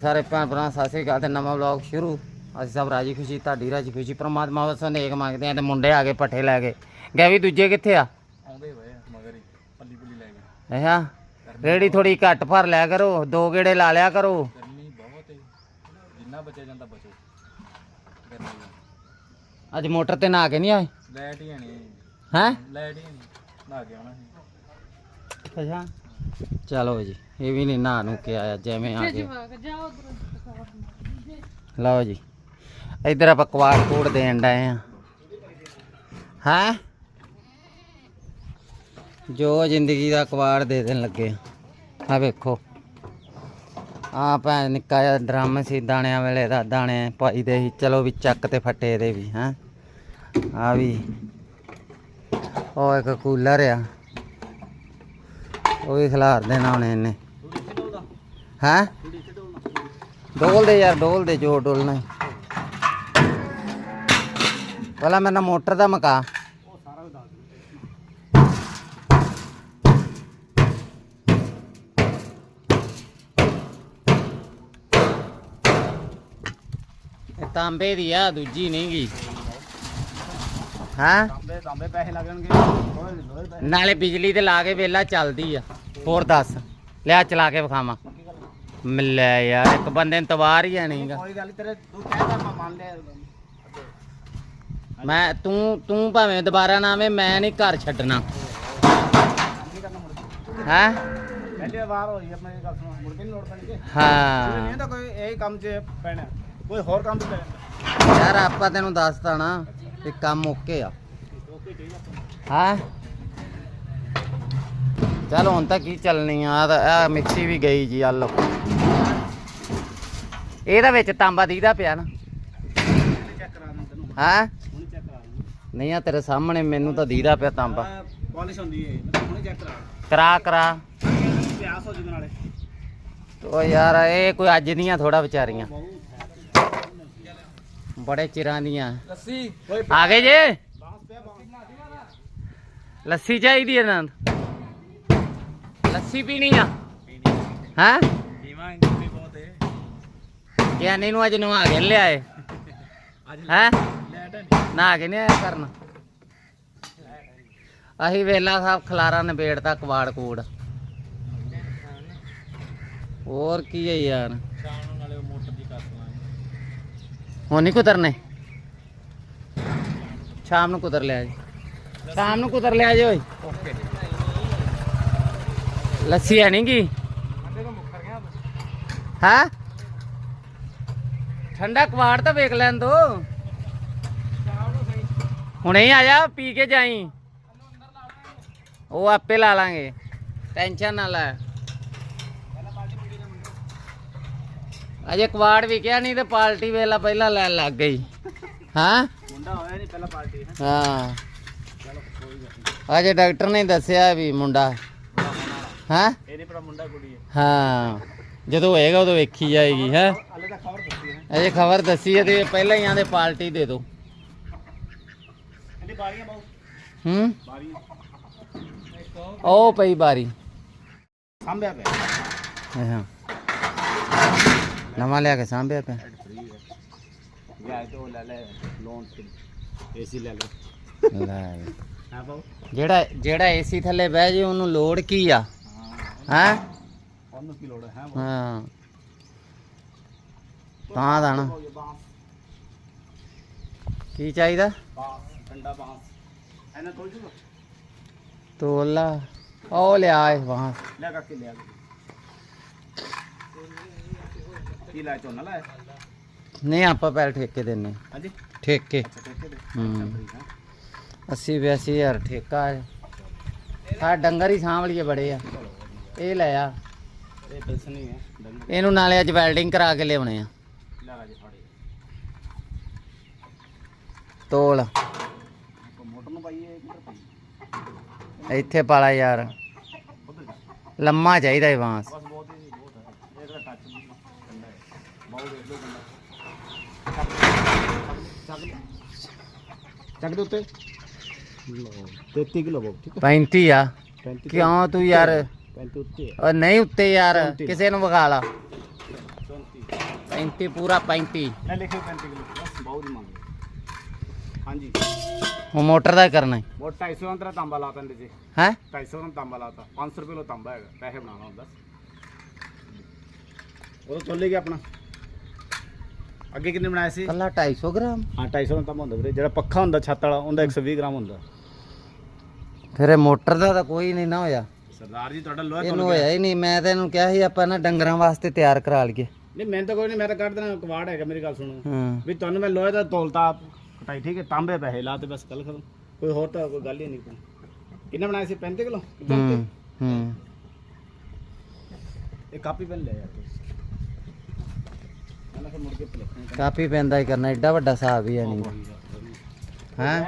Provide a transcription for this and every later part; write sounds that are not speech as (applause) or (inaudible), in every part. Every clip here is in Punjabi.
ਸਾਰੇ ਭੈਣ ਭਰਾ ਸਤਿ ਸ੍ਰੀ ਅਕਾਲ ਤੇ ਨਵਾਂ ਵਲੌਗ ਸ਼ੁਰੂ। ਅਸੀਂ ਸਭ ਰਾਜੀ ਖੁਸ਼ੀ ਤੁਹਾਡੀ ਰਾਜੀ ਖੁਸ਼ੀ। ਪ੍ਰਮਾਤਮਾ ਵੱਲੋਂ ਨੇਕ ਮੰਗਦੇ ਆ ਤੇ ਮੁੰਡੇ ਆ ਗਏ ਪੱਠੇ ਲੈ ਕੇ। ਗਏ ਵੀ ਦੂਜੇ ਕਿੱਥੇ ਆ? ਆਉਂਦੇ ਹੋਏ ਮਗਰ ਹੀ ਪੱਲੀ ਪੁੱਲੀ ਲੈ ਕੇ। ਅੱਛਾ ਰੇੜੀ ਥੋੜੀ ਘੱਟ ਭਰ ਲਿਆ ਕਰੋ ਦੋ ਗੇੜੇ ਲਾ ਲਿਆ ਕਰੋ। ਗਰਮੀ ਬਹੁਤ ਹੈ ਜਿੰਨਾ ਬਚਿਆ ਜਾਂਦਾ ਬਚੋ। ਗਰਮੀ ਦਾ। ਅੱਜ ਮੋਟਰ ਤੇ ਨਹਾ ਕੇ ਨਹੀਂ ਆਏ? ਲਾਈਟ ਹੀ ਨਹੀਂ ਹੈ? ਲਾਈਟ ਹੀ ਨਹੀਂ ਨਾ ਕੇ ਆਉਣਾ ਸੀ। ਅੱਛਾ। ਚਲੋ ਜੀ ਇਹ ਵੀ ਨਹੀਂ ਨੂੰ ਕੇ ਆਇਆ ਜਿਵੇਂ ਆ ਗਏ ਲਓ ਜੀ ਇੱਧਰ ਆਪਾਂ ਕਵਾੜ ਕੂੜ ਦੇਣ ਡਏ ਆ। ਹੈ? ਜੋ ਜ਼ਿੰਦਗੀ ਦਾ ਕਵਾੜ ਦੇ ਦੇਣ ਲੱਗੇ ਆ। ਵੇਖੋ। ਆ ਭੈਣ ਨਿੱਕਾ ਜਿਹਾ ਡਰਮ ਸੀ ਦਾਣਿਆਂ ਵੇਲੇ ਦਾ ਦਾਣੇ ਪਾਈ ਦੇ ਸੀ ਚਲੋ ਵੀ ਚੱਕ ਤੇ ਫੱਟੇ ਦੇ ਵੀ ਹੈ? ਆ ਵੀ ਉਹ ਇੱਕ ਕੂਲਰ ਆ। ਉਹ ਵੀ ਖਿਲਾਰ ਦੇਣਾ ਉਹਨੇ ਇਹਨੇ। ਹੈ? ਡੋਲ ਦੇ ਯਾਰ ਡੋਲ ਦੇ ਜੋ ਡੋਲਣਾ ਪਹਿਲਾਂ ਮੇਰੇ ਨਾਲ ਮੋਟਰ ਦਾ ਮਕਾ। ਤਾਂਬੇ ਦੀ ਆ, ਦੂਜੀ ਨਹੀਂ ਗੀ। ਹਾਂ? ਤਾਂਬੇ ਤਾਂਬੇ ਪੈਸੇ ਲੱਗਣਗੇ ਲੋਹੇ ਲੋਹੇ ਪੈਸੇ। ਨਾਲੇ ਬਿਜਲੀ ਤੇ ਲਾ ਕੇ ਵੇਲਾ ਚੱਲਦੀ ਆ। ਹੋਰ ਦੱਸ ਲਿਆ ਚਲਾ ਕੇ ਵਿਖਾਵਾਂ। ਮਿਲਿਆ ਯਾਰ ਇੱਕ ਬੰਦੇ ਨੂੰ ਤਵਾਰ ਹੀ ਨਹੀਂਗਾ ਕੋਈ ਗੱਲ ਨੀ, ਤੇਰੇ ਤੂੰ ਕਹਿਦਾ ਮੈਂ ਮੰਨ ਲਿਆ ਮੈਂ ਤੂੰ ਤੂੰ ਭਾਵੇਂ ਦੁਬਾਰਾ ਨਾ ਆਵੇਂ ਮੈਂ ਨਹੀਂ ਘਰ ਛੱਡਣਾ। ਕੀ ਕਰਨਾ ਮੁੜ ਹੈ? ਪਹਿਲੀ ਵਾਰ ਹੋਈ ਆਪਣੀ ਗੱਲ ਸੁਣ ਮੁੜ ਕੇ ਨਹੀਂ ਲੋੜ ਪੈਣੀ ਕਿ ਹਾਂ। ਨਹੀਂ ਤਾਂ ਕੋਈ ਇਹੀ ਕੰਮ 'ਚ ਪੈਣਾ। ਕੋਈ ਹੋਰ ਕੰਮ 'ਚ ਪੈ ਜਾਂਦਾ ਯਾਰ ਆਪਾਂ ਤੈਨੂੰ ਦੱਸਤਾ ਨਾ। ਕਿ ਕੰਮ ਓਕੇ ਆ। ਹਾਂ? ਚਲ ਹੁਣ ਤਾਂ ਕੀ ਚੱਲਣੀ ਆ ਆ ਮਿਕਸੀ ਵੀ ਗਈ ਜੀ ਆ ਲੋ ਇਹਦਾ ਵਿੱਚ ਤਾਂਬਾ ਦੀਦਾ ਪਿਆ ਨਾ। ਹਾਂ? ਨਹੀਂ ਆ ਤੇਰੇ ਸਾਹਮਣੇ ਮੈਨੂੰ ਤਾਂ ਦੀਦਾ ਪਿਆ ਤਾਂਬਾ। ਪਾਲਿਸ਼ ਹੁੰਦੀ ਹੈ ਮੈਂ ਹੁਣੇ ਚੈੱਕ ਕਰਾ ਕਰਾ। ਕਰਾ ਪਿਆਸ ਹੋ ਜੂਗਾ ਨਾਲੇ। ਓ ਯਾਰ ਇਹ ਕੋਈ ਅੱਜ ਦੀਆਂ ਥੋੜਾ ਵਿਚਾਰੀਆਂ। ਬੜੇ ਚਿਰਾਂ ਦੀਆਂ। ਲੱਸੀ। ਆ ਗਏ ਜੇ? ਲੱਸੀ ਚਾਹੀਦੀ ਹੈ ਨਾ ਲੱਸੀ ਪੀਣੀ ਆ? ਹਾਂ? ਪੀਵਾਂ ਗਰਮੀ ਬਹੁਤ ਹੈ ਗਿਆਨੀ ਨੂੰ ਅੱਜ ਨਵਾ ਕੇ ਲਿਆਏ। ਹੈ? ਨਹਾ ਕੇ ਨਹੀਂ ਆਇਆ ਕਰਨ? ਅਸੀਂ ਵੇਲਾ ਸਾਹਿਬ ਖਲਾਰਾ ਨਿਬੇੜਤਾ ਕਵਾੜ ਕੂੜ। ਹੋਰ ਕੀ ਹੈ ਯਾਰ ਸ਼ਾਮ ਨੂੰ ਨਾਲੇ ਉਹ ਮੋਟਰ ਦੀ ਕੱਟ ਲਾਂਗੇ ਹੁਣ ਨਹੀਂ ਕੁਤਰਨੇ। ਸ਼ਾਮ ਨੂੰ ਕੁਤਰ ਲਿਆ ਜੀ। ਸ਼ਾਮ ਨੂੰ ਕੁਤਰ ਲਿਆ ਜੀ ਓਏ। ਓਕੇ ਲੱਸੀ ਹੈ ਨਹੀਂ ਗੀ ਅੰਡੇ ਠੰਡਾ ਕਵਾੜ ਤਾਂ ਵੇਖ ਲੈਣ ਦੋ। ਸ਼ਾਮ ਨੂੰ ਸਹੀ ਹੁਣੇ ਹੀ ਆ ਜਾ, ਪੀ ਕੇ ਜਾਈ। ਉਹ ਆਪੇ ਲਾ ਲਾਂਗੇ। ਟੈਨਸ਼ਨ ਨਾ ਲੈ। ਅਜੇ ਕਵਾੜ ਵੀ ਕਿਹਾ ਨਹੀਂ ਤੇ ਪਾਰਟੀ ਵੇਲਾ ਪਹਿਲਾਂ ਲੈਣ ਲੱਗ ਗਈ। ਹਾਂ? ਮੁੰਡਾ ਹੋਇਆ ਨਹੀਂ ਪਹਿਲਾਂ ਪਾਰਟੀ ਹੈ। ਹਾਂ। ਅਜੇ ਡਾਕਟਰ ਨੇ ਦੱਸਿਆ ਵੀ ਮੁੰਡਾ। ਹਾਂ? ਇਹ ਨਹੀਂ ਪੜਾ ਮੁੰਡਾ ਕੁੜੀ ਹੈ। ਹਾਂ। ਜਦੋਂ ਹੋਏਗਾ ਉਦੋਂ ਵੇਖੀ ਜਾਏਗੀ ਹੈ? ਹੈ। ਅਜੇ ਖਬਰ ਦੱਸੀ ਹੈ ਤੇ ਪਹਿਲਾਂ ਹੀ ਆਂਦੇ ਪਾਰਟੀ ਦੇ ਦਿਓ ਇਹਦੀ ਬਾਰੀਆਂ ਬਾਉ ਹੂੰ? ਬਾਰੀਆਂ। ਉਹ ਪਈ ਬਾਰੀ। ਸਾਂਭਿਆ ਪਿਆ। ਅੱਛਾ ਨਵਾਂ ਲਿਆ ਕੇ ਸਾਂਭਿਆ ਪਿਆ। ਫ੍ਰੀ ਹੈ। ਗਿਆ ਤੇ ਉਹ ਲੈ ਲੈ ਲੋਨ ਤੇ ਏਸੀ ਲੈ ਲੈ। ਲੈ ਹਾਂ ਬਾਉ ਜਿਹੜਾ ਜਿਹੜਾ ਏਸੀ ਥੱਲੇ ਬਹਿ ਜੇ ਉਹਨੂੰ ਲੋੜ ਕੀ ਆ? ਹਾਂ। ਹੈ? ਉਹਨੂੰ ਕੀ ਲੋੜ ਹੈ ਹਾਂ ਬਾਊ? ਹਾਂ। ਤਾਂ ਦਾ ਨਾ। ਬਾਂਸ। ਕੀ ਚਾਹੀਦਾ? ਬਾਂਸ ਠੰਡਾ ਬਾਂਸ। ਇਹਨਾਂ ਤੋਲ ਜੂਗਾ? ਤੋਲਾ। ਉਹ ਲਿਆ ਇਹ ਵਾਂ ਲੈ ਕੇ ਲਿਆ। ਕੀ ਲਾਇਆ ਝੋਨਾ ਲਾਇਆ? ਨਹੀਂ ਆਪਾਂ ਪਹਿਲ ਠੇਕੇ ਦਿੰਨੇ ਹਾਂਜੀ? ਠੇਕੇ। ਅੱਛਾ ਠੇਕੇ ਦੇ ਹੂੰ। 80 82 ਹਜ਼ਾਰ ਠੇਕਾ ਹੈ। ਆ ਡੰਗਰ ਹੀ ਸਾਂਭ ਲਈਏ ਬੜੇ ਆ। ਇਹ ਲੈ ਆ। ਇਹ ਪੈਸੇ ਨਹੀਂ ਹੈ ਡੰਗ ਇਹਨੂੰ ਨਾਲੇ ਅੱਜ ਵੈਲਡਿੰਗ ਕਰਾ ਕੇ ਲਿਆਉਣੇ ਆ। ਲਾ ਜੇ ਫਾੜੀ ਤੋਲ। ਮੋਟਰ ਨੂੰ ਪਾਈਏ ਕਿੱਧਰ ਪਾਈਏ। ਇੱਥੇ ਪਾਲਾ ਯਾਰ। ਉਧਰ ਜਾ। ਲੰਮਾ ਚਾਹੀਦਾ ਇਹ ਬਾਂਸ। ਬਸ ਬਹੁਤ ਹੀ ਬਹੁਤ ਹੈ ਇਹ ਤਾਂ ਟੱਚ ਨਹੀਂ ਠੰਡਾ ਹੈ ਬਾਉ ਦੇਖ ਲਓ ਬੰਦਾ ਚੱਕ ਚੱਕ ਦੇ ਉੱਤੇ। ਲਓ 33 ਕਿਲੋ ਬਾਉ ਠੀਕ 35 ਆ। 35 ਕਿਉਂ ਤੂੰ ਯਾਰ? 35 ਉੱਤੇ ਉਹ ਨਹੀਂ ਉੱਤੇ ਯਾਰ ਚੌਂਤੀ। ਕਿਸੇ ਨੂੰ ਵਿਖਾ ਲਾ। 34 35 ਪੂਰਾ 35 ਇਹ ਲਿਖਿਓ 35 ਕਿਲੋ। ਬਸ ਬਹੁਤ ਹੀ ਮੰਗ ਹਾਂਜੀ। ਉਹ ਮੋਟਰ ਦਾ ਕਰਨਾ ਹੈ। ਉਹ 250 ਅੰਤਰਾ ਤਾਂਬਾ ਲਾਤਾ ਇਹਦੇ 'ਚ। ਹੈ? 250 ਦਾ ਤਾਂਬਾ ਲਾਤਾ 500 ਰੁਪਏ ਲੋ ਤਾਂਬਾ ਹੈਗਾ। ਪੈਸੇ ਬਣਾਉਣਾ ਹੁੰਦਾ ਉਹ ਚੱਲੇ ਗਿਆ ਆਪਣਾ। ਅੱਗੇ ਕਿੰਨੇ ਬਣਾਇਆ ਸੀ? ਕੱਲਾ 250 ਗ੍ਰਾਮ। ਹਾਂ 250 ਦਾ ਤਾਂਬਾ ਹੁੰਦਾ ਵੀਰੇ। ਜਿਹੜਾ ਪੱਖਾ ਹੁੰਦਾ ਛੱਤ ਵਾਲਾ ਉਹਦਾ 120 ਗ੍ਰਾਮ ਹੁੰਦਾ। ਫਿਰ ਇਹ ਮੋਟਰ ਦਾ ਤਾਂ ਕੋਈ ਨਹੀਂ ਨਾ ਹੋਇਆ। ਸਰਦਾਰ ਜੀ ਤੁਹਾਡਾ ਲੋਹਾ ਇਹਨੂੰ ਹੋਇਆ ਹੀ ਨਹੀਂ। ਮੈਂ ਤਾਂ ਇਹਨੂੰ ਕਿਹਾ ਸੀ ਆਪਾਂ ਨਾ ਡੰਗਰਾਂ ਵਾਸਤੇ ਤਿਆਰ ਕਰਾ ਲਈਏ। ਨਹੀਂ ਮੈਂ ਤਾਂ ਕੋਈ ਨਹੀਂ ਮੈਂ ਤਾਂ ਕੱਢ ਦੇਣਾ ਕਵਾੜ ਹੈਗਾ ਮੇਰੀ ਗੱਲ ਸੁਣੋ। ਹਾਂ। ਵੀ ਤੁਹਾਨੂੰ ਮੈਂ ਲੋਹੇ ਦਾ ਤੋਲਤਾ ਕਟਾਈ ਠੀਕ ਹੈ ਤਾਂਬੇ ਪੈਸੇ ਲਾ ਤੇ ਬਸ ਕੱਲ ਖਤਮ। ਕੋਈ ਹੋਰ ਤਾਂ ਕੋਈ ਗੱਲ ਹੀ ਨਹੀਂ ਕਿੰਨਾ ਬਣਾਇਆ ਸੀ? 35 ਕਿਲੋ? ਹੂੰ ਹੂੰ। ਇਹ ਕਾਪੀ ਪੈਨ ਲੈ ਯਾਰ ਤੁਸੀਂ ਮੈਂ ਫਿਰ ਮੁੜ ਕੇ ਭੁਲੇਖਾਂ ਕਾਪੀ ਪੈਂਦਾ ਹੀ ਕਰਨਾ ਐਡਾ ਵੱਡਾ ਹਿਸਾਬ ਹੀ ਹੈ ਨਹੀਂ। ਹਾਂ?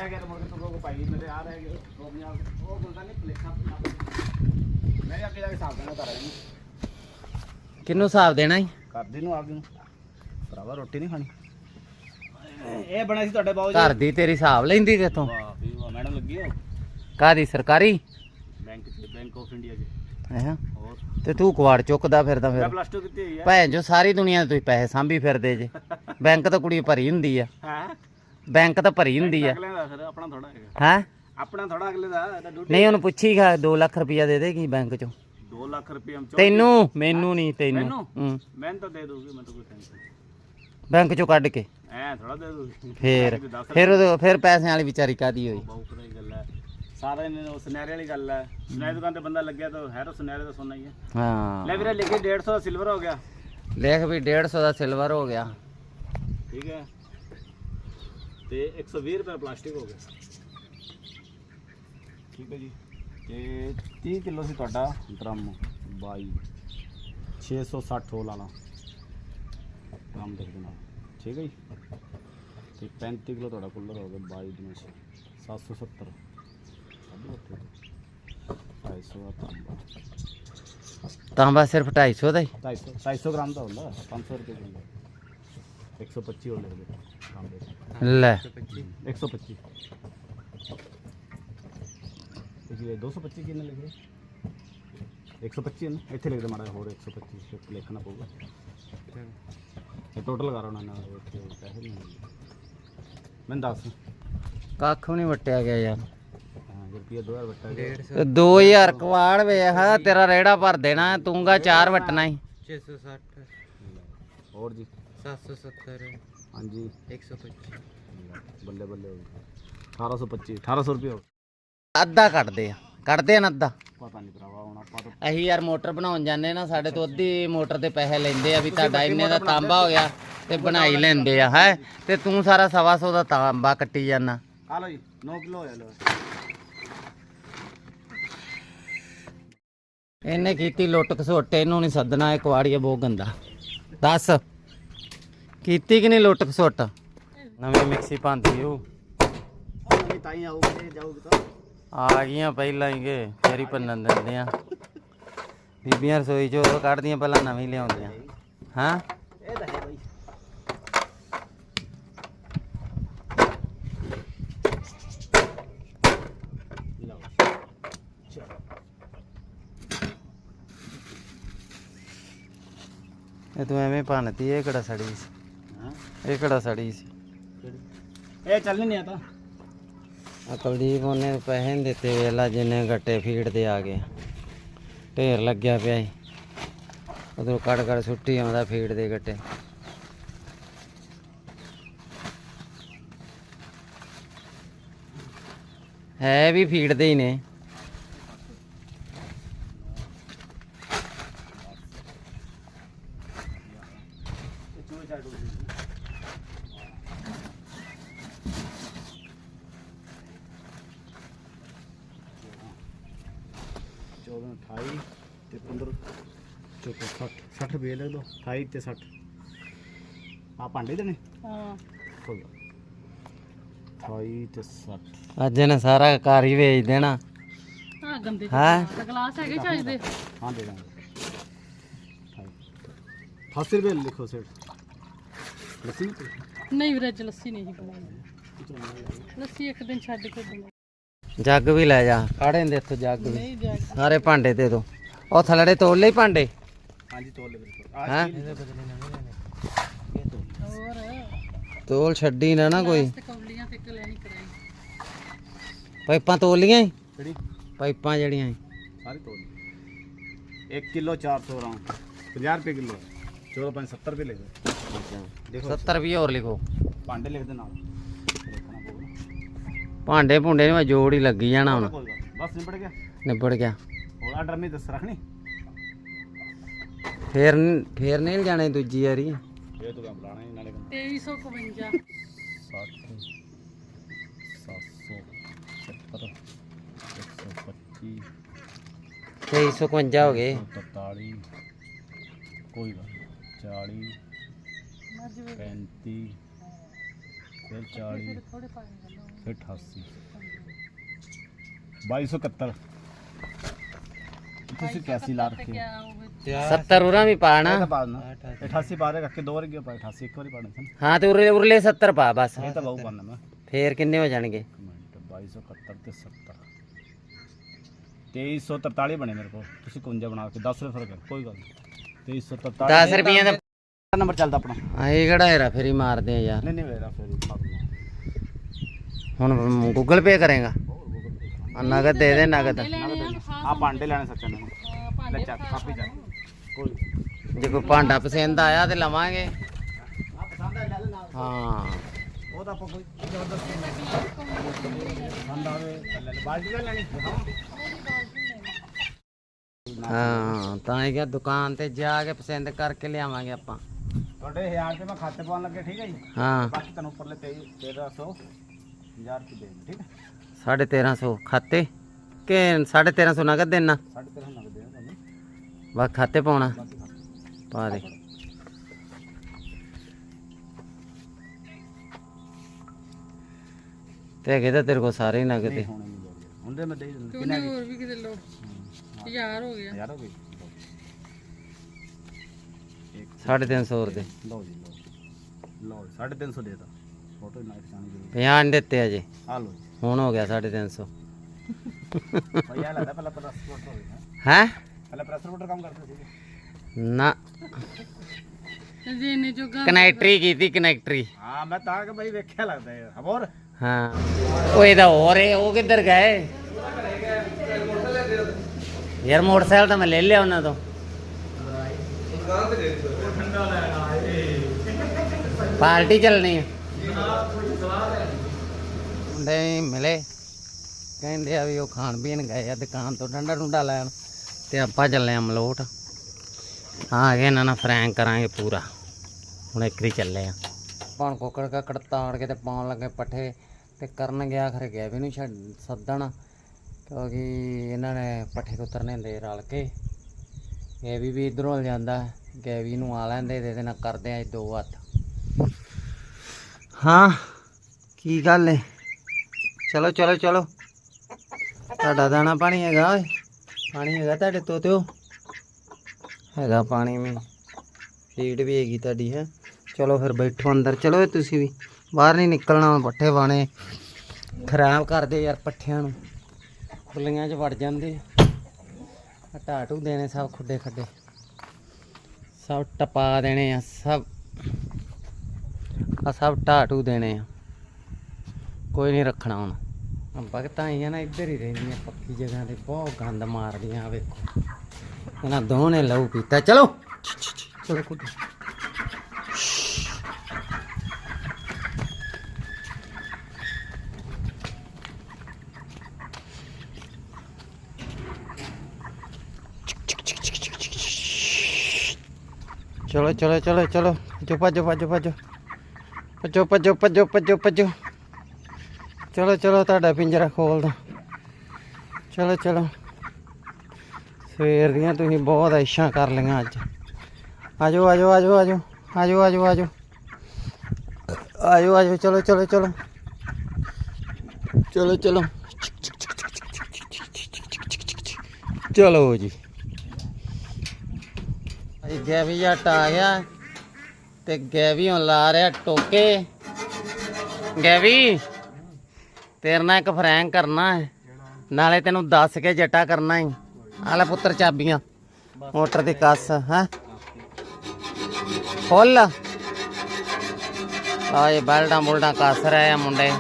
ਕਿੰਨੂੰ ਹਿਸਾਬ ਦੇਣਾ ਹੀ ਕਰਦੀ ਨੂੰ ਆਪਦੀ ਨੂੰ। ਭਰਾਵਾ ਰੋਟੀ ਨਹੀਂ ਖਾਣੀ। ਇਹ ਬਣਿਆ ਸੀ ਤੁਹਾਡੇ ਬਾਊ ਘਰ ਦੀ ਤੇਰੀ ਹਿਸਾਬ ਲੈਂਦੀ ਕਿਥੋਂ ਵਾਹ ਵੀ ਵਾਹ ਮੈਡਮ ਲੱਗੀ ਹੋ ਕਾਦੀ ਸਰਕਾਰੀ? ਬੈਂਕ ਬੈਂਕ ਆਫ ਇੰਡੀਆ ਚ। ਹੈ ਤੇ ਤੂੰ ਕੁਆੜ ਚੁੱਕਦਾ ਫਿਰਦਾ ਫਿਰ। ਪਲੱਸ 2 ਕੀਤੀ ਹੋਈ ਹੈ ਭੈਣ ਜੋ ਸਾਰੀ ਦੁਨੀਆ 'ਤੇ ਤੁਸੀਂ ਪੈਸੇ ਸਾਂਭੀ ਫਿਰਦੇ ਜੇ। (laughs) ਬੈਂਕ ਤਾਂ ਕੁੜੀ ਭਰੀ ਹੁੰਦੀ ਆ। ਹਾਂ? ਬੈਂਕ ਤਾਂ ਭਰੀ ਹੁੰਦੀ ਆ। ਅਗਲੇ ਦਾ ਫਿਰ ਆਪਣਾ ਥੋੜਾ ਹੈਗਾ। ਹੈ? ਆਪਣਾ ਥੋੜਾ ਅਗਲੇ ਦਾ ਇਹਦਾ ਡਿਊਟੀ ਨਹੀਂ ਉਹਨੂੰ ਪੁੱਛੀ ਗਾ 2 ਲੱਖ ਰੁਪਇਆ ਦੇ ਦੇਗੀ ਬੈਂਕ 'ਚੋਂ? 2 ਲੱਖ ਚੋ ਤੈਨੂੰ ਮੈਨੂੰ ਨਹੀਂ ਤੈਨੂੰ। ਮੈਨੂੰ? ਤਾਂ ਦੇ ਦੂੰਗੀ ਮੈਂ ਤਾਂ ਕੋਈ ਟੈਨਸ਼ਨ ਬੈਂਕ 'ਚੋਂ ਕੱਢ ਕੇ। ਐ ਥੋੜਾ ਦੇ ਦੂੰਗੀ ਫੇਰ ਫਿਰ ਫਿਰ ਪੈਸਿਆਂ ਵਾਲੀ ਵਿਚਾਰੀ ਕਾਦੀ ਹੋਈ? ਬਹੁਤ ਗੱਲ ਹੈ। ਸਾਰਾ ਦਿਨ ਉਹ ਸੁਨਹਿਰੇ ਵਾਲੀ ਗੱਲ ਹੈ। ਸੁਨਹਿਰੇ ਦੁਕਾਨ ਤੇ ਬੰਦਾ ਲੱਗਿਆ ਤਾਂ ਹੈ ਤਾਂ ਸੁਨਹਿਰੇ ਦਾ ਸੋਨਾ ਹੀ ਹੈ। ਹਾਂ। ਲੈ ਵੀਰੇ ਲਿਖੇ 150 ਦਾ ਸਿਲਵਰ ਹੋ ਗਿਆ। ਦੇਖ ਵੀ 150 ਦਾ ਸਿਲਵਰ ਹੋ ਗਿਆ। ਠੀਕ ਹੈ। ਤੇ 120 ਰੁਪਏ ਪਲਾਸਟਿਕ ਹੋ ਗਿਆ। ਠੀਕ ਹੈ ਜੀ। ਤੇ 30 ਕਿਲੋ ਸੀ ਤੁਹਾਡਾ ਡਰਮ 22 660 ਹੋਲ ਵਾਲਾ ਡਰਮ ਦੇਖ ਦੇਣਾ ਠੀਕ ਹੈ ਜੀ। ਤੇ 35 ਕਿਲੋ ਤੁਹਾਡਾ ਕੂਲਰ ਹੋ ਗਿਆ 22 ਦਿਨਾਂ 'ਚ 770 250 ਦਾ ਤਾਂਬਾ। ਸਿਰਫ 250 ਦਾ ਹੀ? 250 250 ਗ੍ਰਾਮ ਦਾ ਹੁੰਦਾ 500 ਰੁਪਏ ਕਿਲੋ। 125 ਹੋ ਲਿਖ ਦੇ। ਤਾਂਬੇ ਲੈ 125 ਇਹ 225 ਕਿੰਨੇ ਲਿਖੇ 125 ਹੈ ਨਾ ਇੱਥੇ ਲਿਖ ਦੇ ਮਾੜਾ ਹੋਰ 125 ਫਿਰ ਲਿਖਣਾ ਪਊਗਾ। ਇਹ ਟੋਟਲ ਕਰ ਉਹਨਾਂ ਨਾਲ ਇੱਥੇ ਪੈਸੇ ਨਹੀਂ ਹੋਣਗੇ ਮੈਂ ਦੱਸ। ਕੱਖ ਵੀ ਨਹੀਂ ਵਟਿਆ ਗਿਆ ਯਾਰ। 2000 ਵੱਟਾ ਗਿਆ। ਤੇ 2000 ਕਵਾੜ ਵੇਖ ਤੇਰਾ ਰੇੜਾ ਭਰ ਦੇਣਾ ਤੂੰਗਾ ਚਾਰ ਵਟਣਾ ਹੀ 660 ਹੋਰ ਜੀ? 770 ਹਾਂਜੀ। 125 ਬੱਲੇ ਬੱਲੇ ਹੋ ਗਏ। 1825 1800 ਰੁਪਏ। ਅੱਧਾ ਕੱਢਦੇ ਆ ਕੱਢਦੇ ਆ ਨਾ ਅੱਧਾ। ਪਤਾ ਨਹੀਂ ਭਰਾਵਾ ਹੁਣ ਆਪਾਂ ਤਾਂ ਅਸੀਂ ਯਾਰ ਮੋਟਰ ਬਣਾਉਣ ਜਾਂਦੇ ਨਾ ਸਾਡੇ ਤੋਂ ਅੱਧੀ ਮੋਟਰ ਦੇ ਪੈਸੇ ਲੈਂਦੇ ਆ ਵੀ ਤੁਹਾਡਾ ਇੰਨੇ ਦਾ ਤਾਂਬਾ ਹੋ ਗਿਆ ਤੇ ਬਣਾਈ ਲੈਂਦੇ ਆ ਹੈ? ਤੇ ਤੂੰ ਸਾਰਾ ਸਵਾ ਸੌ ਦਾ ਤਾਂਬਾ ਕੱਟੀ ਜਾਂਦਾ ਆ ਲਓ ਜੀ 9 ਕਿਲੋ ਹੋਇਆ ਲਓ। ਇਹਨੇ ਕੀਤੀ ਲੁੱਟ ਖਸੋਟੇ ਇਹਨੂੰ ਨਹੀਂ ਸੱਦਣਾ ਇਹ ਕੁਆੜੀਆ ਬਹੁਤ ਗੰਦਾ। ਦੱਸ ਕੀਤੀ ਕਿ ਨਹੀਂ ਲੁੱਟ ਖਸੋਟ? ਨਵੀਂ ਮਿਕਸੀ ਪਾਉਂਦੀ ਉਹ ਨਹੀਂ ਤਾਂ ਹੀ ਆਊਗੀ ਜਾਊਗੀ ਤਾਂ। ਆ ਗਈਆਂ ਪਹਿਲਾਂ ਹੀ ਕੇ ਫੇਰੀ ਪੰਨਣ ਦਿੰਦੇ ਆ। ਬੀਬੀਆਂ ਰਸੋਈ ਚੋਂ ਉਦੋਂ ਕੱਢਦੀਆਂ ਪਹਿਲਾਂ ਨਵੀਂ ਲਿਆਉਂਦੀਆਂ ਹਾਂ? ਇਹ ਤਾਂ ਹੈ ਬਾਈ। ਇਹ ਤੂੰ ਐਵੇਂ ਭੰਨਤੀ ਇਹ ਕਿਹੜਾ ਸੜੀ ਸੀ? ਹਾਂ? ਇਹ ਕਿਹੜਾ ਸੜੀ ਸੀ? ਇਹ ਚੱਲ ਨਹੀਂ ਆਤਾ ਆ ਕੁਲਦੀਪ ਉਹਨੇ ਪੈਸੇ ਨੀ ਦਿੱਤੇ ਵੇਲਾ ਜਿੰਨੇ ਗੱਟੇ ਫੀਡ ਦੇ ਆ ਗਏ। ਢੇਰ ਲੱਗਿਆ ਪਿਆ ਸੀ ਉਧਰੋਂ ਕੱਢ ਕੱਢ ਸੁੱਟੀ ਆਉਂਦਾ ਫੀਡ ਦੇ ਗੱਟੇ। ਹੈ ਵੀ ਫੀਡ ਦੇ ਹੀ ਨੇ। 60 ਤੇ 60 ਆ ਭਾਂਡੇ ਦੇਣੇ? ਹਾਂ। ਕੋਈ 28 ਤੇ 60 ਅੱਜ ਇਹਨੇ ਸਾਰਾ ਘਰ ਹੀ ਵੇਚ ਦੇਣਾ। ਆ ਗੰਦੇ ਹਾਂ? ਗਲਾਸ ਹੈਗੇ ਚੱਜ ਹਾਂ ਲਿਖੋ ਸੇਠ। ਲੱਸੀ? ਨਹੀਂ ਵੀਰੇ ਅੱਜ ਲੱਸੀ ਨਹੀਂ ਬਣਾਈ ਲੱਸੀ ਇੱਕ ਦਿਨ ਛੱਡ ਕੇ ਬਣਾਈ ਜੱਗ ਵੀ ਲੈ ਜਾ ਕਾੜੇ ਦੇ ਇੱਥੋਂ ਜੱਗ ਵੀ। ਸਾਰੇ ਭਾਂਡੇ ਦੇ ਦੋ। ਉਹ ਥਲੜੇ ਤੋਲ ਲਈ ਭਾਂਡੇ? ਹਾਂਜੀ ਤੋਲ ਲੈ ਤੋਲ ਛੱਡੀ ਨਾ ਨਾ ਕੋਈ। ਪਾਈਪਾਂ ਤੋਲੀਆਂ ਈ? ਕਿਹੜੀ? ਪਾਈਪਾਂ ਜਿਹੜੀਆਂ ਈ। ਸਾਰੀ 1 किलो 400 ग्राम 50 रुपए किलो चलो पाँच सत्तर रुपये ले दो 70 ਰੁਪਏ ਹੋਰ ਲਿਖੋ। भांडे लिख देना ਭਾਂਡੇ ਭੁੰਡੇ ਨੂੰ ਜੋੜ ਹੀ ਲੱਗੀ ਜਾਣਾ ਹੁਣ। बस निपट गया ਨਿਬੜ ਗਿਆ। और आर्डर में दस रखनी ਫੇਰ ਨੀ- ਫੇਰ ਨਹੀਂ ਜਾਣੇ ਦੂਜੀ ਵਾਰੀ? ਇਹ ਤੋਂ ਕੰਮ ਲਾਣਾ ਹੀ ਨਾਲੇ ਕੰਮ। 2352 60 770 125 2351 ਹੋ ਗਏ। 43 ਕੋਈ ਗੱਲ ਨੀ, 40 ਮੱਝ ਵੇ 35 ਫਿਰ 40 ਥੋੜੇ ਪਾਣੀ ਗੱਲੋਂ ਫਿਰ 88 2271 ਤੁਸੀਂ 81 ਲਾ ਰੱਖੇ ਹੋਵੇ 70 ਉਰਾਂ ਵੀ ਪਾਣਾ। ਇਹ ਤਾਂ ਪਾ ਦੇਣਾ 88 ਪਾ ਦੇ ਰੱਖ ਕੇ ਦੋ ਵਾਰ ਗਿਆ ਪਾ 88 ਇੱਕ ਵਾਰੀ ਪਾਣੇ ਹਾਂ ਤੇ ਉਰਲੇ ਉਰਲੇ 70 ਪਾ ਬਸ। ਇਹ ਤਾਂ ਬਹੁ ਪਾਣਾ ਮੈਂ। ਫੇਰ ਕਿੰਨੇ ਹੋ ਜਾਣਗੇ? ਇੱਕ ਮਿੰਟ 2271 ਤੇ 70 2343 ਬਣੇ ਮੇਰੇ ਕੋਲ। ਤੁਸੀਂ 51 ਬਣਾ ਕੇ 10 ਰੁਪਏ ਫ਼ਰਕ? ਹੈ ਕੋਈ ਗੱਲ ਨਹੀਂ। 2343 10 ਰੁਪਈਆਂ ਦਾ ਨੰਬਰ ਚੱਲਦਾ ਆਪਣਾ। ਆਏ ਕਿਹੜਾ ਹੈਰਾ ਫੇਰੀ ਮਾਰਦੇ ਆ ਯਾਰ। ਨਹੀਂ ਨਹੀਂ ਮੇਰਾ ਫਿਰ ਹੀ ਹੁਣ ਗੂਗਲ ਪੇ ਕਰੇਗਾ। नगद दे दे नगद। आप भांडे लैने सच्चे जो कोई भांडा पसंद आया हाँ। हाँ, तो लवेंगे। हाँ। हाँ। दुकान ते जाके पसंद करके लियावे आप। ਤੁਹਾਡੇ 1000 ਰੁਪਏ ਮੈਂ ਖਾਤੇ ਪਾਉਣ ਲੱਗੇ ਠੀਕ ਹੈ ਜੀ ਹਾਂ ਬਾਕੀ ਤੁਹਾਨੂੰ ਉੱਪਰਲੇ 1300 1000 ਰੁਪਏ ਦੇ ठीक है? हाँ। 1350 ਖਾਤੇ? ਕਿ 1350 ਨਗਦ ਦੇਣਾ? 1350 ਨਗਦ ਦੇ ਤੁਹਾਨੂੰ। ਬਸ ਖਾਤੇ ਪਾਉਣਾ। ਪਾ ਦੇ। ਤੇ ਤਾਂ ਤੇਰੇ ਕੋਲ ਸਾਰੇ ਨਗਦ ਹੁੰਦੇ ਮੈਂ ਦੇ ਦਿੰਦਾ। ਕਿੰਨਾ ਹੋਰ ਵੀ ਕਿਤੇ ਲੋ ਹਜ਼ਾਰ ਹੋ ਗਿਆ। ਹਜ਼ਾਰ ਹੋ ਗਈ ਇੱਕ 350 ਦੇ। ਲਓ ਜੀ ਲਓ ਲਓ 350 ਦੇ ਤਾ ਫੋਟੋ ਨਾਈਟ ਚਾਣੀ ਜੀ 50 ਨੀ ਦਿੱਤੇ ਅਜੇ। ਆ ਲਓ ਜੀ। ਹੁਣ ਹੋ ਗਿਆ 350 ਭਈਆ ਲੱਗਦਾ ਪਹਿਲਾਂ ਪ੍ਰੈਸ ਰਿਪੋਰਟਰ ਹੋਵੇ ਹੈਂ? ਹੈ? ਪਹਿਲਾਂ ਪ੍ਰੈਸ ਰਿਪੋਰਟਰ ਕੰਮ ਕਰਦੇ ਸੀਗੇ। ਨਾ। ਜੇ ਇੰਨੇ ਜੋਗਾ ਕਨੈਕਟਰੀ ਕੀਤੀ ਕਨੈਕਟਰੀ। ਹਾਂ ਮੈਂ ਤਾਂ ਕਿ ਬਈ ਵੇਖਿਆ ਲੱਗਦਾ ਯਾਰ ਹੋਰ? ਹਾਂ। ਉਹ ਇਹਦਾ ਹੋਰ ਹੈ ਉਹ ਕਿੱਧਰ ਗਏ? ਯਾਰ ਮੋਟਰਸਾਈਕਲ ਤਾਂ ਮੈਂ ਲੈ ਲਿਆ ਉਹਨਾਂ ਤੋਂ। ਪਾਰਟੀ ਚੱਲਣੀ ਹੈ ਨਹੀਂ ਮਿਲੇ। ਕਹਿੰਦੇ ਆ ਵੀ ਉਹ ਖਾਣ ਪੀਣ ਗਏ ਆ ਦੁਕਾਨ ਤੋਂ ਠੰਡਾ ਠੁੰਡਾ ਲੈਣ ਤੇ ਆਪਾਂ ਚੱਲੇ ਆ ਮਲੋਟ। ਆ ਗਏ ਇਹਨਾਂ ਨਾਲ ਫਰੈਂਕ ਕਰਾਂਗੇ ਪੂਰਾ। ਹੁਣ ਇੱਕ ਹੀ ਚੱਲੇ ਆ। ਪਾਣ ਕੋਕੜ ਕਾ ਤਾੜ ਕੇ ਤੇ ਪਾਉਣ ਲੱਗੇ ਪੱਠੇ ਤੇ ਕਰਨ ਗਿਆ ਖਰ ਗਿਆ ਵੀ ਨੂੰ ਛੱਡ ਸੱਦਣ। ਕਿਉਂਕਿ ਇਹਨਾਂ ਨੇ ਪੱਠੇ ਕੁਤਰਨੇ ਦੇ ਰਲ ਕੇ। ਗੈਵੀ ਵੀ ਇਧਰੋਂ ਜਾਂਦਾ ਗੈਵੀ ਨੂੰ ਆ ਲੈਂਦੇ ਦੇ ਦੇ ਨਾਲ ਕਰਦੇ ਆ ਦੋ ਹੱਥ। ਹਾਂ ਕੀ ਗੱਲ ਏ? ਚਲੋ ਚਲੋ ਚਲੋ। ਤੁਹਾਡਾ ਦਾਣਾ ਪਾਣੀ ਹੈਗਾ, ਓਏ। ਪਾਣੀ ਹੈਗਾ ਤੁਹਾਡੇ ਤੋਤਿਓ ਹੈਗਾ ਪਾਣੀ ਵੀ। ਫੀਡ ਵੀ ਹੈਗੀ ਤੁਹਾਡੀ, ਹੈ। ਚਲੋ ਫਿਰ ਬੈਠੋ ਅੰਦਰ। ਚਲੋ ਤੁਸੀਂ ਵੀ। ਬਾਹਰ ਨਹੀਂ ਨਿਕਲਣਾ, ਪੱਠੇ ਬਾਣੇ ਖਰਾਬ ਕਰਦੇ ਯਾਰ ਪੱਠਿਆਂ ਨੂੰ। ਖੁੱਲੀਆਂ 'ਚ ਵੜ ਜਾਂਦੇ। ਆ ਟਾਟੂ ਦੇਣੇ ਸਭ ਖੁੱਡੇ ਖੱਡੇ। ਸਭ ਟਪਾ ਦੇਣੇ ਆ, ਸਭ। ਆ ਸਭ ਟਾਟੂ ਦੇਣੇ ਆ। ਕੋਈ ਨਹੀਂ ਰੱਖਣਾ ਹੁਣ। ਆ ਭਗਤਾਂ ਨਾ ਇੱਧਰ ਹੀ ਰਹਿੰਦੀਆਂ ਪੱਕੀ ਜਗ੍ਹਾ ਤੇ, ਬਹੁਤ ਗੰਦ ਮਾਰਦੀਆਂ ਆ ਵੇਖੋ। ਇਹਨਾਂ ਦੋਵਾਂ ਲਹੂ ਪੀਤਾ। ਚਲੋ। ਚਲੋ ਕੁੱਟ। ਚਲੋ ਚਲੋ ਚਲੋ ਚਲੋ। ਭੱਜੋ ਭੱਜੋ ਭੱਜੋ ਭੱਜੋ ਭੱਜੋ। ਭੱਜੋ ਭੱਜੋ ਭੱਜੋ ਭੱਜੋ। ਚਲੋ ਚਲੋ, ਤੁਹਾਡਾ ਪਿੰਜਰਾ ਖੋਲਦਾ। ਚਲੋ ਚਲੋ। ਸਵੇਰ ਦੀਆਂ ਤੁਸੀਂ ਬਹੁਤ ਐਸ਼ਾਂ ਕਰ ਲਈਆਂ ਅੱਜ। ਆਜੋ ਆਜੋ ਆਜੋ ਆਜੋ। ਆਜੋ ਆਜੋ ਆਜੋ। ਆਜੋ ਆਜੋ। ਚਲੋ ਚਲੋ ਚਲੋ। ਚਲੋ ਚਲੋ। ਚਲੋ ਜੀ। ਇਹ ਗੈਵੀ ਜੱਟ ਆ ਗਿਆ ਤੇ ਗੈਵੀ ਹੁਣ ਲਾ ਰਿਹਾ ਟੋਕੇ। ਗੈਵੀ। ਤੇਰੇ ਨਾਲ ਇੱਕ ਫਰੈਂਕ ਕਰਨਾ ਹੈ। ਨਾਲੇ ਤੈਨੂੰ ਦੱਸ ਕੇ ਜੱਟਾ ਕਰਨਾ ਹੈ ਆਲੇ ਪੁੱਤਰ ਚਾਬੀਆਂ, ਮੋਟਰ ਦੀ ਕੱਸ, ਹੈ? ਫੁੱਲ ਆ ਇਹ ਬੈਲਟਾਂ ਕੱਸ ਰਹੇ ਆ ਮੁੰਡੇ।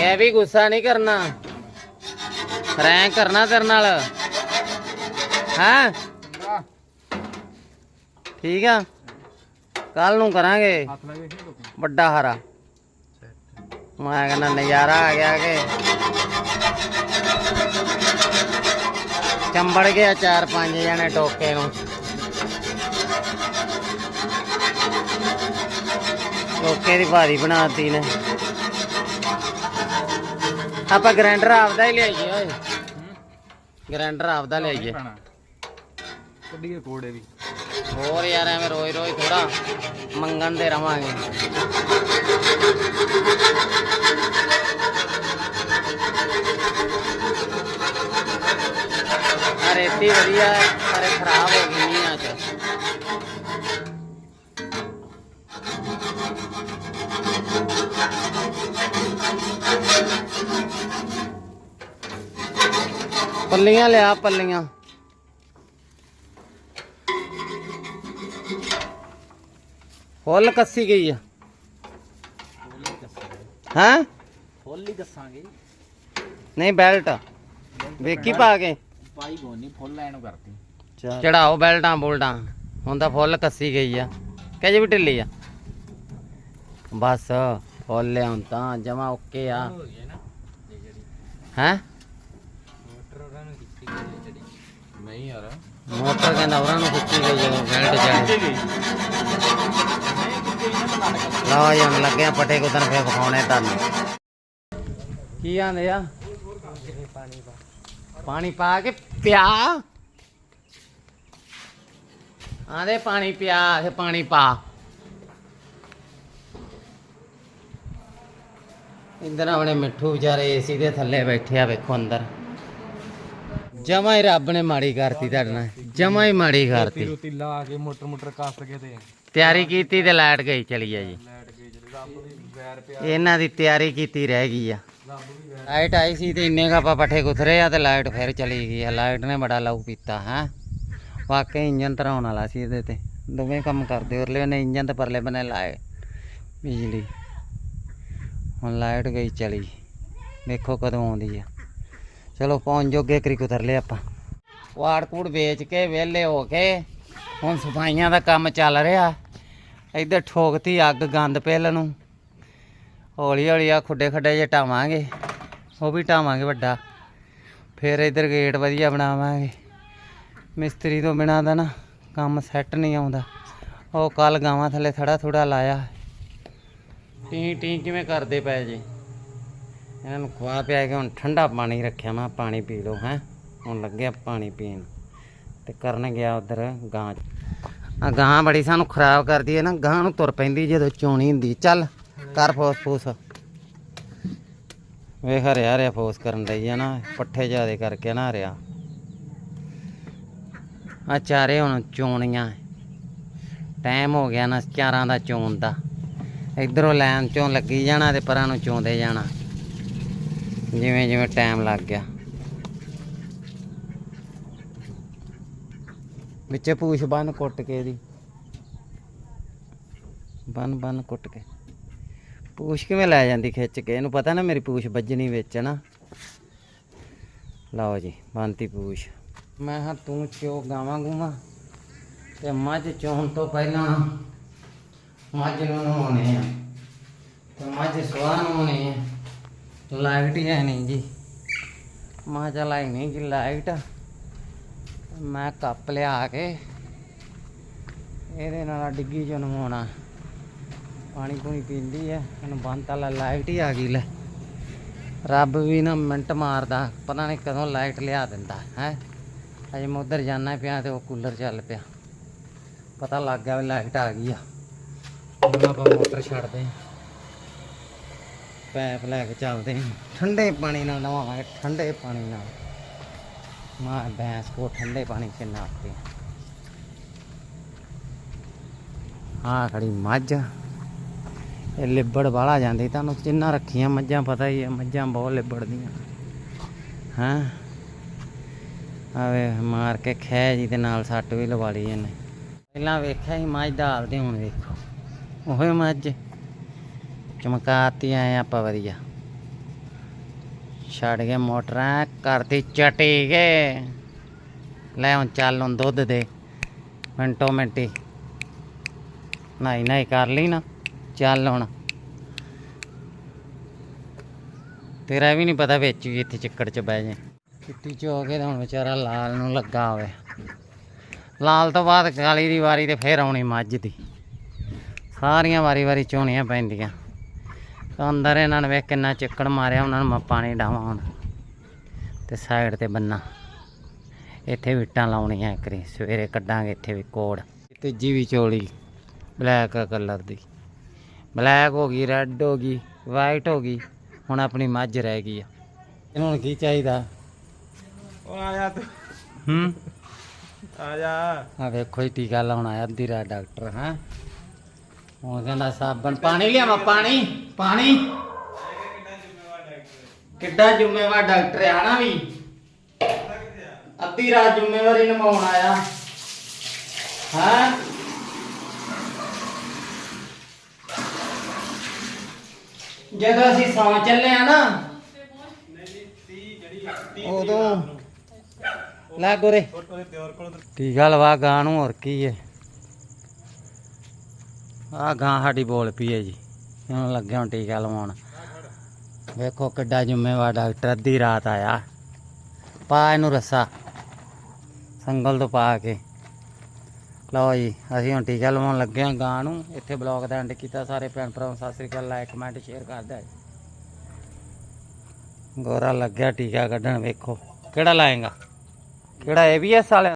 ਇਹ ਵੀ ਗੁੱਸਾ ਨਹੀਂ ਕਰਨਾ। ਫਰੈਂਕ ਕਰਨਾ ਤੇਰੇ ਨਾਲ। ਹੈਂ? ਠੀਕ ਆ? ਕੱਲ ਨੂੰ ਕਰਾਂਗੇ। ਹੱਥ ਲਾ ਕੇ ਵੇਖੀ ਲੋਕੀ ਵੱਡਾ ਹਰਾ। ਮੈਂ ਕਹਿੰਦਾ ਨਜ਼ਾਰਾ ਆ ਗਿਆ ਕਿ। ਚੰਬੜ ਗਿਆ ਚਾਰ ਪੰਜ ਜਣੇ ਟੋਕੇ ਨੂੰ। ਟੋਕੇ ਦੀ ਭਾਰੀ ਬਣਾਤੀ ਨੇ। ਆਪਾਂ ਗ੍ਰੈਂਡਰ ਆਪਦਾ ਹੀ ਲਿਆਈਏ ਓਏ। ਗ੍ਰੈਂਡਰ ਆਪਦਾ ਲਿਆਈਏ। ਕੱਢੀਏ ਕੋੜੇ ਵੀ। ਹੋਰ ਯਾਰ ਐਵੇਂ ਰੋਜ਼ ਰੋਜ਼ ਥੋੜਾ ਮੰਗਣ ਦੇ ਰਵਾਂਗੇ ਆ ਰੇਤੀ ਵਧੀਆ ਹੈ, ਪਰ ਖਰਾਬ ਹੋ ਗਈ ਮੀਂਹਾਂ ਚ ਪੱਲੀਆਂ ਲਿਆ ਪੱਲੀਆਂ। ਫੁੱਲ ਕੱਸੀ ਗਈ ਆ। ਹੈਂ? ਫੁੱਲ ਹੀ ਦੱਸਾਂਗੇ ਨਹੀਂ ਬੈਲਟ। ਵੇਖੀ ਪਾ ਕੇ। ਪਾਈ ਗੋਨੀ ਫੁੱਲ ਲੈਣ ਨੂੰ ਕਰਤੀ। ਚੜਾਓ ਬੈਲਟਾਂ ਬੋਲਟਾਂ। ਹੁਣ ਤਾਂ ਫੁੱਲ ਕੱਸੀ ਗਈ ਆ। ਕਿ ਜੇ ਵੀ ਢਿੱਲੀ ਆ। ਬਸ ਫੁੱਲ ਲਿਆਉਂ ਤਾਂ ਜਮਾ ਓਕੇ ਆ। ਹੈ ਨਹੀਂ ਯਾਰ। ਮੋਟਰ ਕਹਿੰਦਾ ਉਹਨਾਂ ਨੂੰ ਖਿੱਚੀ ਗਈ ਜਦੋਂ ਬੈਲਟ ਚੜੀ ਗਈ। ਲਓ ਜੀ, ਹੁਣ ਲੱਗੇ ਪਟੇ ਕੁੱਤਨ ਫੇਰ ਵਿਖਾਉਣੇ ਤੁਹਾਨੂੰ। ਕੀ ਆਂਦੇ ਆ? ਪਾਣੀ ਪਾ ਕੇ ਪਿਆ? ਆਂਦੇ ਪਾਣੀ ਪਿਆ ਤੇ ਪਾਣੀ ਪਾ। ਇੰਦਰ ਆਪਣੇ ਮਿੱਠੂ ਵਿਚਾਰੇ ਏਸੀ ਦੇ ਥੱਲੇ ਬੈਠੇ ਆ, ਵੇਖੋ ਅੰਦਰ। ਜਮਾ ਹੀ ਰੱਬ ਨੇ ਮਾੜੀ ਕਰਤੀ ਤੁਹਾਡੇ ਨਾਲ। ਜਮਾ ਹੀ ਮਾੜੀ ਕਰਤੀ। ਰੋਟੀ ਲਾ ਕੇ ਮੋਟਰ ਮੋਟਰ ਕੱਸ ਕੇ ਤੇ ਤਿਆਰੀ ਕੀਤੀ ਤੇ ਲਾਈਟ ਗਈ ਚਲੀ ਆ ਜੀ। ਲੈਟ ਗਈ ਜਿਹੜੇ ਰੱਬ ਦੀ ਵੈਰ ਪਿਆ ਇਹਨਾਂ ਦੀ ਤਿਆਰੀ ਕੀਤੀ ਰਹਿ ਗਈ ਆ। ਰੱਬ ਵੀ ਵੈਰ ਲਾਈਟ ਆਈ ਸੀ ਤੇ ਇੰਨੇ ਕਾ ਪੱਠੇ ਕੁਥਰੇ ਆ ਤੇ ਲਾਈਟ ਫਿਰ ਚਲੀ ਗਈ ਆ। ਲਾਈਟ ਨੇ ਬੜਾ ਲਾਊ ਪੀਤਾ ਹੈ। ਵਾਕਈ ਇੰਜਨ ਧਰਾਉਣ ਵਾਲਾ ਸੀ ਇਹਦੇ ਤੇ। ਦੋਵੇਂ ਕੰਮ ਕਰਦੇ ਉਰਲੇ ਨੇ ਇੰਜਨ ਤੇ ਪਰਲੇ ਬਨੇ ਲਾਏ ਬਿਜਲੀ। ਹੁਣ ਲਾਈਟ ਗਈ ਚਲੀ। ਵੇਖੋ ਕਦੋਂ ਆਉਂਦੀ ਆ। ਚਲੋ ਪਹੁੰਚ ਜੋਗੇ ਕਰੀ ਕੁਤਰ ਲਿਆ ਆਪਾਂ। ਵਾੜ ਕੂੜ ਵੇਚ ਕੇ ਵਿਹਲੇ ਹੋ ਕੇ ਹੁਣ ਸਫਾਈਆਂ ਦਾ ਕੰਮ ਚੱਲ ਰਿਹਾ। ਇੱਧਰ ਠੋਕਤੀ ਅੱਗ ਗੰਦ ਪਹਿਲ ਨੂੰ। ਹੌਲੀ ਹੌਲੀ ਆ ਖੁੱਡੇ ਖੱਡੇ ਜੇ ਢਾਵਾਂਗੇ, ਉਹ ਵੀ ਢਾਵਾਂਗੇ ਵੱਡਾ। ਫਿਰ ਇੱਧਰ ਗੇਟ ਵਧੀਆ ਬਣਾਵਾਂਗੇ। ਮਿਸਤਰੀ ਤੋਂ ਬਿਨਾਂ ਦਾ ਨਾ ਕੰਮ ਸੈੱਟ ਨਹੀਂ ਆਉਂਦਾ। ਉਹ ਕੱਲ ਗਾਵਾਂ ਥੱਲੇ ਥੜਾ ਥੋੜਾ ਲਾਇਆ। ਟੀ ਟੀ ਕਿਵੇਂ ਕਰਦੇ ਪਏ ਜੇ। ਇਹਨਾਂ ਨੂੰ ਖਵਾ ਪਿਆ ਕਿ ਹੁਣ ਠੰਡਾ ਪਾਣੀ ਰੱਖਿਆ, ਮੈਂ ਪਾਣੀ ਪੀ ਲਓ, ਹੈ। ਹੁਣ ਲੱਗਿਆ ਪਾਣੀ ਪੀਣ। ਤੇ ਕਰਨ ਗਿਆ ਉਧਰ ਗਾਂ ਆ ਗਾਂ ਬੜੀ ਸਾਨੂੰ ਖਰਾਬ ਕਰਦੀ ਹੈ ਨਾ, ਗਾਂ ਨੂੰ ਤੁਰ ਪੈਂਦੀ ਜਦੋਂ ਚੋਣੀ ਹੁੰਦੀ। ਚੱਲ, ਕਰ ਫੋਸ ਫੂਸ। ਵੇਖ ਹਰਿਆ ਹਰਿਆ ਫੋਸ ਕਰਨ ਲਈ ਆ ਨਾ, ਪੱਠੇ ਜਿਆਦੇ ਕਰਕੇ ਨਾ ਹਰਿਆ। ਆ ਚਾਰੇ ਹੁਣ ਚੋਣੀਆਂ। ਟਾਈਮ ਹੋ ਗਿਆ ਨਾ ਚਾਰਾਂ ਦਾ ਚੋਣ ਦਾ। ਇਧਰੋਂ ਲਾਈਨ ਚੋਂ ਲੱਗੀ ਜਾਣਾ ਤੇ ਪਰਾਂ ਨੂੰ ਚੋਂਦੇ ਜਾਣਾ। ਜਿਵੇਂ ਜਿਵੇਂ ਟਾਈਮ ਲੱਗ ਗਿਆ। ਵਿੱਚੇ ਪੂਛ ਬੰਨ ਕੁੱਟ ਕੇ ਇਹਦੀ। ਬੰਨ ਬੰਨ ਕੁੱਟ ਕੇ। ਪੂਛ ਕਿਵੇਂ ਲੈ ਜਾਂਦੀ ਖਿੱਚ ਕੇ? ਇਹਨੂੰ ਪਤਾ ਨਾ ਮੇਰੀ ਪੂਛ ਵੱਜਣੀ ਵਿੱਚ ਨਾ। ਲਓ ਜੀ, ਬੰਨਤੀ ਪੂਛ। ਮੈਂ ਹਾਂ ਤੂੰ ਚੋ ਗਾਵਾਂ ਗੂਵਾਂ। ਤੇ ਮੱਝ ਚੋਣ ਤੋਂ ਪਹਿਲਾਂ ਮੱਝ ਨੂੰ ਨਹਾਉਣੇ ਆ। ਤੇ ਮੱਝ ਸਵਾਹ ਨਹਾਉਣੇ ਆ। ਲਾਈਟ ਹੀ ਹੈ ਨਹੀਂ ਜੀ। ਮਾਂ ਚਲਾਈ ਨਹੀਂ ਜੀ ਲਾਈਟ। ਮੈਂ ਕੱਪ ਲਿਆ ਕੇ ਇਹਦੇ ਨਾਲ ਡਿੱਗੀ ਚ ਨਵਾਉਣਾ ਪਾਣੀ ਪੂਣੀ ਪੀਂਦੀ ਐ ਇਹਨੂੰ ਬੰਦ ਤਾਂ ਲੈ ਲਾਈਟ ਹੀ ਆ ਗਈ, ਲੈ। ਰੱਬ ਵੀ ਨਾ ਮਿੰਟ ਮਾਰਦਾ, ਪਤਾ ਨਹੀਂ ਕਦੋਂ ਲਾਈਟ ਲਿਆ ਦਿੰਦਾ, ਹੈ। ਅਜੇ ਮੈਂ ਉਧਰ ਜਾਣਾ ਪਿਆ ਤੇ ਉਹ ਕੂਲਰ ਚੱਲ ਪਿਆ। ਪਤਾ ਲੱਗ ਗਿਆ ਵੀ ਲਾਈਟ ਆ ਗਈ ਆ। ਹੁਣ ਆਪਾਂ ਮੋਟਰ ਛੱਡਦੇ ਹਾਂ। ਪੈਪ ਲੈ ਕੇ ਚੱਲਦੇ ਹਾਂ। ਠੰਡੇ ਪਾਣੀ ਨਾਲ ਨਹਾਵਾਂਗੇ ਠੰਡੇ ਪਾਣੀ ਨਾਲ। ਮਾਂ ਭੈਂਸ ਕੋ ਠੰਡੇ ਪਾਣੀ से नहाते हैं ਹਾਂ ਖੜੀ ਮੱਝ ਇਹ ਲਿਬੜ ਵਾਲਾ ਜਾਂਦੀ ਤੁਹਾਨੂੰ ਜਿੰਨਾ ਰੱਖੀਆਂ ਮੱਝਾਂ ਪਤਾ ਹੀ ਹੈ ਮੱਝਾਂ ਬਹੁਤ ਲਿਬੜਦੀਆਂ ਹਾਂ ਆਵੇ ਮਾਰ ਕੇ ਖੈ ਜੀ ਦੇ ਨਾਲ ਸੱਟ ਵੀ ਲਵਾ ਲਈ ਇਹਨੇ ਪਹਿਲਾਂ ਵੇਖਿਆ ਸੀ ਮੱਝ ਦਾਲਦੇ ਹੁਣ ਵੇਖੋ ਉਹੇ ਮੱਝ ਚਮਕਾਤੀ ਆਏ ਆਪਾਂ ਵਧੀਆ ਛੱਡ ਗਏ ਮੋਟਰਾਂ ਕਰਤੀ ਚਟੀ ਗਏ। ਲੈ ਹੁਣ ਚੱਲ ਹੁਣ ਦੁੱਧ ਦੇ, ਮਿੰਟੋ ਮਿੰਟੀ ਨਹੀਂ ਨਹੀਂ ਕਰ ਲਈ ਨਾ, ਚੱਲ ਹੁਣ। ਤੇਰਾ ਵੀ ਨਹੀਂ ਪਤਾ ਵਿੱਚ ਵੀ ਇੱਥੇ ਚੱਕੜ ਚ ਬਹਿ ਜੇ। ਚਿੱਟੀ ਚ ਹੋ ਕੇ ਤਾਂ ਹੁਣ ਵਿਚਾਰਾ ਲਾਲ ਨੂੰ ਲੱਗਾ ਹੋਵੇ। ਲਾਲ ਤੋਂ ਬਾਅਦ ਕਾਲੀ ਦੀ ਵਾਰੀ ਤੇ ਫੇਰ ਆਉਣੀ ਮੱਝ ਦੀ। ਸਾਰੀਆਂ ਵਾਰੀ ਵਾਰੀ ਚੋਣੀਆਂ ਪੈਂਦੀਆਂ। ਤਾਂ ਅੰਦਰ ਇਹਨਾਂ ਨੇ ਵੇਖ ਕਿੰਨਾ ਚੱਕੜ ਮਾਰਿਆ ਉਹਨਾਂ ਨੂੰ ਮੈਂ ਪਾਣੀ ਡਾਵਾਂ ਹੁਣ। ਤੇ ਸਾਈਡ ਤੇ ਬੰਨਾ। ਇੱਥੇ ਵਿਟਾਂ ਲਾਉਣੀਆਂ ਕਰੀ ਸਵੇਰੇ ਕੱਢਾਂਗੇ ਇੱਥੇ ਵੀ ਕੋੜ। ਤੀਜੀ ਵੀ ਚੋਲੀ ਬਲੈਕ ਕਲਰ ਦੀ। ਬਲੈਕ ਹੋ ਗਈ ਰੈੱਡ ਹੋ ਗਈ ਵਾਈਟ ਹੋ ਗਈ ਹੁਣ ਆਪਣੀ ਮੱਝ ਰਹਿ ਗਈ ਆ। ਇਹਨੂੰ ਹੁਣ ਕੀ ਚਾਹੀਦਾ? ਉਹ ਆ ਜਾ ਤੂੰ। ਹੂੰ? ਆ ਜਾ। ਆ ਵੇਖੋ ਹੀ ਟੀਕਾ ਲਾਉਣ ਆਇਆ ਅੱਧੀ ਰਾਤ ਡਾਕਟਰ ਹਾਂ? ਹੁਣ ਕਹਿੰਦਾ ਸਾਬਣ, ਪਾਣੀ ਲਿਆਵਾਂ, ਪਾਣੀ ਪਾਣੀ। ਕਿੱਡਾ ਜ਼ਿੰਮੇਵਾਰ ਡਾਕਟਰ ਆ ਨਾ ਵੀ। ਅੱਧੀ ਰਾਤ ਜ਼ਿੰਮੇਵਾਰੀ ਨਿਭਾਉਣ ਆਇਆ। ਹਾਂ? ਜਦੋਂ ਅਸੀਂ ਸੌਂ ਚੱਲੇ ਆ ਨਾ, ਉਦੋਂ। ਲੈ ਗੋਰੇ। ਉਹਦੇ ਦਿਓਰ ਲਵਾ ਗਾਂ ਨੂੰ ਹੋਰ ਕੀ ਹੈ ਆ ਗਾਂ ਸਾਡੀ ਬੋਲ ਪਈ ਹੈ ਜੀ। ਇਹਨੂੰ ਲੱਗਿਆ ਹੁਣ ਟੀਕਾ ਲਵਾਉਣ। ਵੇਖੋ ਕਿੱਡਾ ਜ਼ਿੰਮੇਵਾਰ ਡਾਕਟਰ ਅੱਧੀ ਰਾਤ ਆਇਆ। ਪਾ ਇਹਨੂੰ ਰੱਸਾ। ਸੰਗਲ ਤੋਂ ਪਾ ਕੇ। ਲਓ ਜੀ, ਅਸੀਂ ਹੁਣ ਟੀਕਾ ਲਵਾਉਣ ਲੱਗੇ ਹਾਂ ਗਾਂ ਨੂੰ। ਇੱਥੇ ਬਲੌਗ ਦਾ ਐਂਡ ਕੀਤਾ। ਸਾਰੇ ਭੈਣ ਭਰਾਵਾਂ, ਸਤਿ ਸ੍ਰੀ ਅਕਾਲ। ਲਾਈਕ ਕਮੈਂਟ ਸ਼ੇਅਰ ਕਰ ਦਿਓ ਗੋਰਾ ਲੱਗਿਆ ਟੀਕਾ ਕੱਢਣ, ਵੇਖੋ। ਕਿਹੜਾ ਲਾਏਗਾ? ਕਿਹੜਾ ਏਬੀਐਸ ਵਾਲਾ